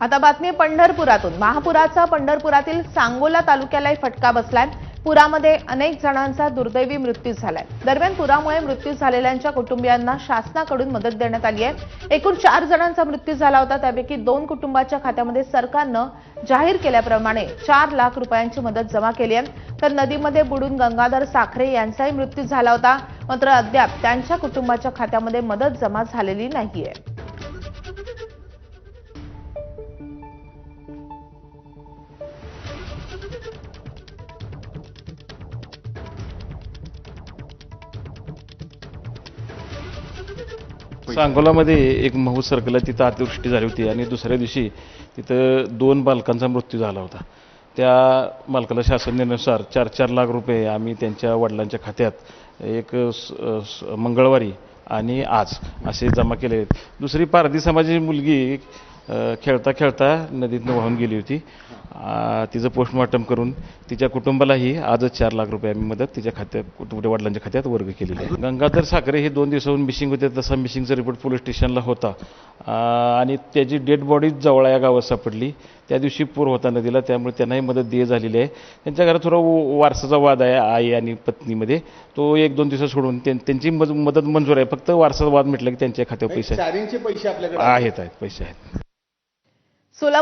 आता बातमी पंढरपुरातून. महापुराचा पंढरपुरातील सांगोला तालुक्यालाही फटका बसलाय. पुरामध्ये अनेक जणांचा दुर्दैवी मृत्यू झालाय. दरम्यान पुरामुळे मृत्यू झालेल्यांच्या कुटुंबियांना शासनाकडून मदत देण्यात आली आहे. एकूण चार जणांचा मृत्यू झाला होता. त्यापैकी दोन कुटुंबाच्या खात्यामध्ये सरकारनं जाहीर केल्याप्रमाणे चार लाख रुपयांची मदत जमा केली आहे. तर नदीमध्ये बुडून गंगाधर साखरे यांचाही मृत्यू झाला होता. मात्र अद्याप त्यांच्या कुटुंबाच्या खात्यामध्ये मदत जमा झालेली नाहीये. सांगोलामध्ये एक महू सरकला तिथं अतिवृष्टी झाली होती आणि दुसऱ्या दिवशी तिथं दोन बालकांचा मृत्यू झाला होता. त्या मालकाला शासन निर्णयानुसार चार चार लाख रुपये आम्ही त्यांच्या वडिलांच्या खात्यात एक स- मंगळवारी आणि आज असे जमा केले आहेत. दुसरी पारधी समाजाची मुलगी खेळता खेळता नदीतनं वाहून गेली होती. तिचं पोस्टमॉर्टम करून तिच्या कुटुंबालाही आजच चार लाख रुपये आम्ही मदत तिच्या खात्यात कुटुंब वडिलांच्या खात्यात वर्ग केलेली आहे. गंगाधर साखरे हे दोन दिवसाहून मिसिंग होते तसा मिसिंगचा रिपोर्ट पोलीस स्टेशनला होता. आणि त्याची डेड बॉडी जवळ या गावात सापडली. त्या दिवशी पूर होता नदीला त्यामुळे त्यांनाही मदत देय झालेली आहे. त्यांच्या घरात थोडा वारसाचा वाद आहे आई आणि पत्नीमध्ये. तो एक दोन दिवस सोडून त्यां- त्यांची मदत मंजूर आहे. फक्त वारसाचा वाद मिटला की त्यांच्या खात्यावर पैसे चारींचे पैसे आपल्याकडे आहेत आहेत पैसे आहेत. सोलापूर